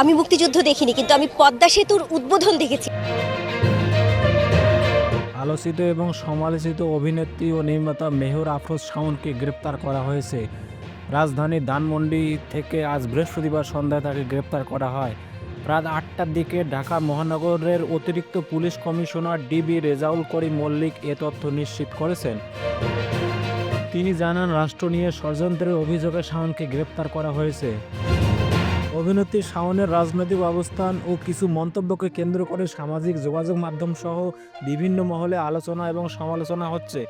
আমি মুক্তিযুদ্ধ দেখিনি, কিন্তু আমি পদ্মা সেতুর উদ্বোধন দেখেছি। আলোচিত এবং সমালোচিত অভিনেত্রী ও নির্মাতা মেহর আফরোজ শাওনকে গ্রেপ্তার করা হয়েছে। রাজধানী ধানমন্ডি থেকে আজ বৃহস্পতিবার সন্ধ্যায় তাকে গ্রেপ্তার করা হয়। রাত আটটার দিকে ঢাকা মহানগরের অতিরিক্ত police commissioner DB Rezaul Karim Mallik এ তথ্য নিশ্চিত করেছেন। তিনি জানান, রাষ্ট্র নিয়ে ষড়যন্ত্রের অভিযোগে শাওনকে গ্রেপ্তার করা হয়েছে। অভিনেত্রী শাওনের রাজনৈতিক অবস্থান ও কিছু মন্তব্যকে কেন্দ্র করে সামাজিক যোগাযোগ মাধ্যম সহ বিভিন্ন মহলে আলোচনা এবং সমালোচনা হচ্ছে।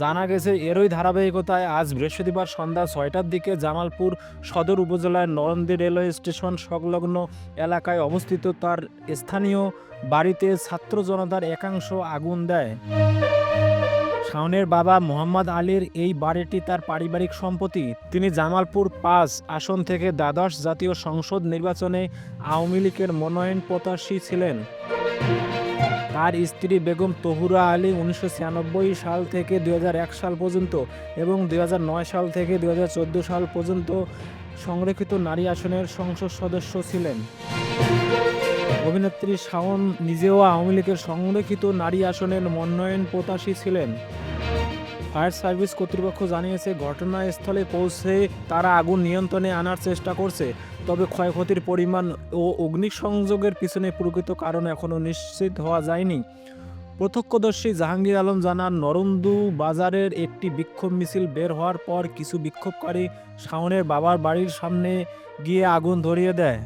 জানা গেছে, এরই ধারাবাহিকতায় আজ বৃহস্পতিবার সন্ধ্যা ছয়টার দিকে জামালপুর সদর উপজেলার নরন্দি রেলওয়ে স্টেশন সংলগ্ন এলাকায় অবস্থিত তার স্থানীয় বাড়িতে ছাত্র জনতার একাংশ আগুন দেয়। শাওনের বাবা মোহাম্মদ আলীর এই বাড়িটি তার পারিবারিক সম্পত্তি। তিনি জামালপুর পাঁচ আসন থেকে দ্বাদশ জাতীয় সংসদ নির্বাচনে আওয়ামী লীগের মনোনয়ন প্রত্যাশী ছিলেন। তার স্ত্রী বেগম তহুরা আলী উনিশশো ছিয়ানব্বই সাল থেকে দু হাজার এক সাল পর্যন্ত এবং দু হাজার নয় সাল থেকে দু হাজার চোদ্দ সাল পর্যন্ত সংরক্ষিত নারী আসনের সংসদ সদস্য ছিলেন। অভিনেত্রী শাওন নিজেও আওয়ামী লীগের সংরক্ষিত নারী আসনের মনোনয়ন প্রত্যাশী ছিলেন। ফায়ার সার্ভিস কর্তৃপক্ষ জানিয়েছে, ঘটনাস্থলে পৌঁছে তারা আগুন নিয়ন্ত্রণে আনার চেষ্টা করছে, তবে ক্ষয়ক্ষতির পরিমাণ ও অগ্নিসংযোগের পিছনে প্রকৃত কারণ এখনও নিশ্চিত হওয়া যায়নি। প্রত্যক্ষদর্শী জাহাঙ্গীর আলম জানান, নরন্দু বাজারের একটি বিক্ষোভ মিছিল বের হওয়ার পর কিছু বিক্ষোভকারী শাওনের বাবার বাড়ির সামনে গিয়ে আগুন ধরিয়ে দেয়।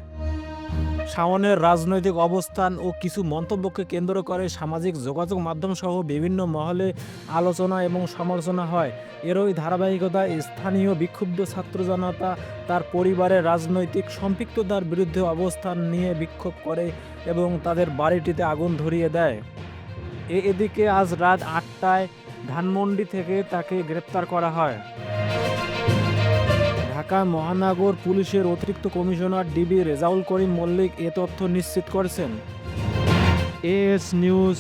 শাওনের রাজনৈতিক অবস্থান ও কিছু মন্তব্যকে কেন্দ্র করে সামাজিক যোগাযোগ মাধ্যম সহ বিভিন্ন মহলে আলোচনা এবং সমালোচনা হয়। এরই ধারাবাহিকতায় স্থানীয় বিক্ষুব্ধ ছাত্র জনতা তার পরিবারের রাজনৈতিক সম্পৃক্ততার বিরুদ্ধে অবস্থান নিয়ে বিক্ষোভ করে এবং তাদের বাড়িটিতে আগুন ধরিয়ে দেয়। এদিকে আজ রাত আটটায় ধানমন্ডি থেকে তাকে গ্রেপ্তার করা হয়। ঢাকা মহানগর পুলিশের অতিরিক্ত কমিশনার ডিবি রেজাউল করিম মল্লিক এ তথ্য নিশ্চিত করেছেন। As news